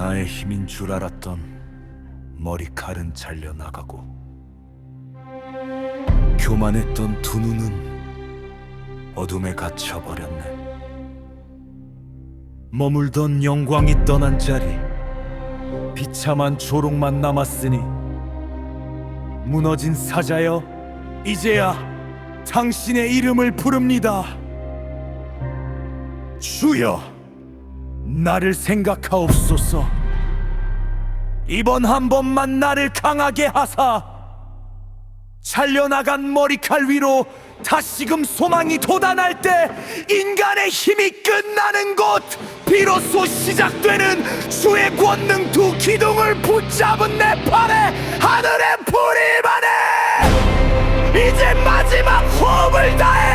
나만의 힘인 줄 알았던 머리칼은 잘려나가고 교만했던 두 눈은 어둠에 갇혀버렸네. 머물던 영광이 떠난 자리 비참한 조롱만 남았으니 무너진 사자여 이제야 당신의 이름을 부릅니다 주여 나를 생각하옵소서. 이번 한 번만 나를 강하게 하사 잘려나간 머리칼 위로 다시금 소망이 돋아날 때 인간의 힘이 끝나는 곳! 비로소 시작되는 주의 권능 두 기둥을 붙잡은 내 팔에 하늘의 불이 임하네! 이제 마지막 호흡을 다해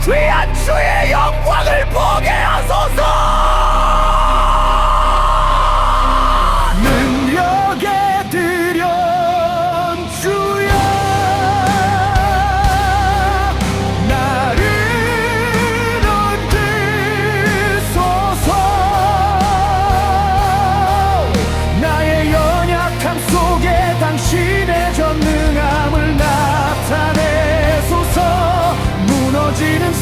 생명보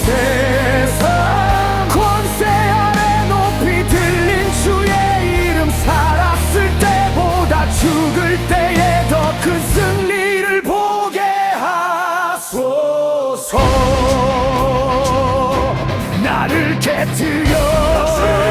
세상. 권세 아래 높이 들린 주의 이름 살았을 때보다 죽을 때에 더 큰 승리를 보게 하소서. 나를 깨뜨려.